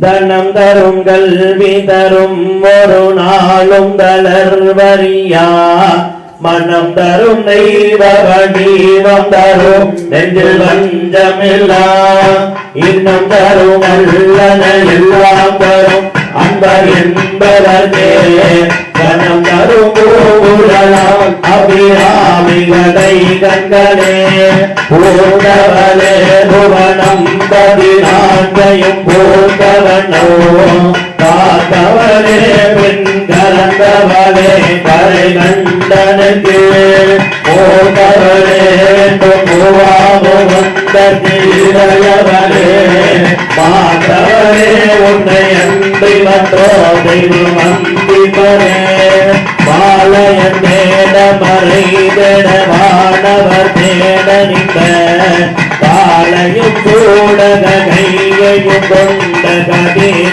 தனம் தரும் கல்வி தரும் ஒரு நாளும் தளர்வரியா மனம் தரும் தெய்வ வடிவம் தரும் நெஞ்சில் வஞ்சமில்லா. இன்னும் தரும் அல்லன எல்லாம் தரும் அன்பர் என்பதற்கே அபிராமிகதை கண்களே பூதவலே புவனம் பதினான்கையும் பூத்தவனோ காத்தவரே பின் கலந்தவரே கரை கண்டனுக்கு. போதவரே பூவாமு வந்த தீரையவரே மாதவரே உன்னை அன்றி மற்றோ தெய்வம் அந்திப்பரே பாளையன் தேட மறைதட கையையும்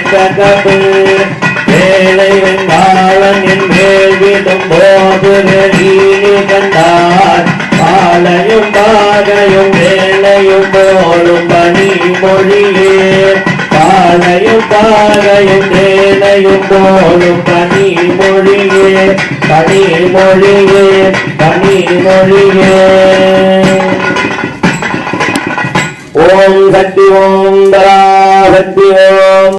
வேலை வெங்காளன் என் வேள்விடும் போது வெளியே கண்டார். பாலையும் பாகையும் வேலையும் போலும் பணி மொழியே. பாலையும் பாகையும் வேலையும் போலும் பனி மொழியே. மொழியே மொழியே. ஓம் சக்தி ஓம் தரா நமகத்தியோம்